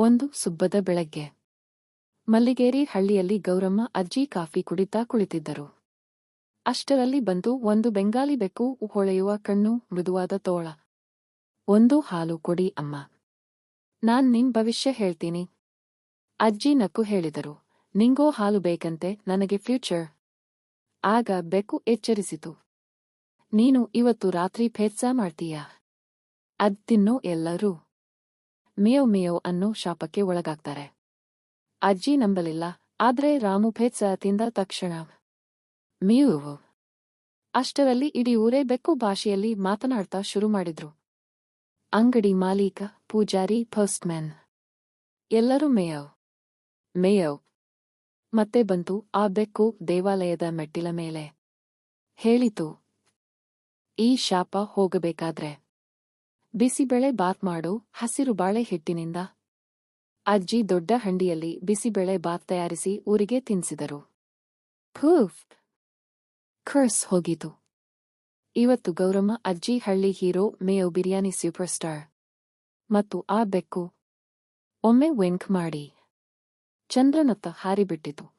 ಒಂದು ಸುಬ್ಬದ ಬೆಳಗ್ಗೆ. ಮಲ್ಲಿಗೇರಿ ಹಳ್ಳಿಯಲ್ಲಿ ಗೌರಮ್ಮ ಅಜ್ಜಿ ಕಾಫಿ ಕುಡಿತಾ ಕುಳಿತಿದ್ದರು. ಅಷ್ಟರಲ್ಲಿ ಬಂತು ಒಂದು ಬೆಂಗಾಲಿ ಬೆಕ್ಕು ಹೊಳೆಯುವ ಕಣ್ಣು ಮೃದುವಾದ ತೋಳ. ಒಂದು ಹಾಲು ಕೊಡಿ ಅಮ್ಮ. ನಾನ್ ನಿನ್ ಭವಿಷ್ಯ ಹೇಳ್ತೀನಿ. ಅಜ್ಜಿ ನಕ್ಕು ಹೇಳಿದರು. ನಿಂಗೋ ಹಾಲು ಬೇಕಂತೆ ನನಗೆ ಫ್ಯೂಚರ್. ಆಗ ಬೆಕ್ಕು ಎಚ್ಚರಿಸಿತು. ನೀನು ಇವತ್ತು ರಾತ್ರಿ ಫೇತ್ಸಾ ಮಾಡ್ತೀಯಾ? ಅದ್ ತಿನ್ನೋ ಎಲ್ಲರೂ. ಮೇಯವ್ ಮೇವ್ ಅನ್ನೋ ಶಾಪಕ್ಕೆ ಒಳಗಾಗ್ತಾರೆ. ಅಜ್ಜಿ ನಂಬಲಿಲ್ಲ, ಆದ್ರೆ ರಾಮು ಭೇತ್ಸ ತಿಂದ ತಕ್ಷಣ ಮೇವು ಅಷ್ಟರಲ್ಲಿ ಇಡೀ ಊರೇ ಬೆಕ್ಕು ಭಾಷೆಯಲ್ಲಿ ಮಾತನಾಡ್ತಾ ಶುರು ಮಾಡಿದ್ರು. ಅಂಗಡಿ ಮಾಲೀಕ, ಪೂಜಾರಿ ಫಸ್ಟ್ಮ್ಯಾನ್ ಎಲ್ಲರೂ ಮೇಯವ್ ಮೇಯವ್ ಮತ್ತೆ ಬಂತು ಆ ಬೆಕ್ಕು ದೇವಾಲಯದ ಮೆಟ್ಟಿಲ ಮೇಲೆ. ಹೇಳಿತು, ಈ ಶಾಪ ಹೋಗಬೇಕಾದ್ರೆ. ಬಿಸಿಬೇಳೆ ಬಾತ್ ಮಾಡು, ಹಸಿರು ಬಾಳೆ ಹಿಟ್ಟಿನಿಂದ ಅಜ್ಜಿ ದೊಡ್ಡ ಹಂಡಿಯಲ್ಲಿ ಬಿಸಿಬೇಳೆ ಬಾತ್ ತಯಾರಿಸಿ ಊರಿಗೆ ತಿನ್ಸಿದರು. ಫೂಫ್ ಖರ್ಸ್ ಹೋಗಿತು. ಇವತ್ತು ಗೌರಮ್ಮ, ಅಜ್ಜಿ, ಹಳ್ಳಿ hero, Mayo biryani super star. ಮತ್ತು ಆ ಬೆಕ್ಕು. ಒಮ್ಮೆ ವೆಂಕ್ ಮಾಡಿ. ಚಂದ್ರನತ್ತ ಹಾರಿಬಿಟ್ಟಿತು.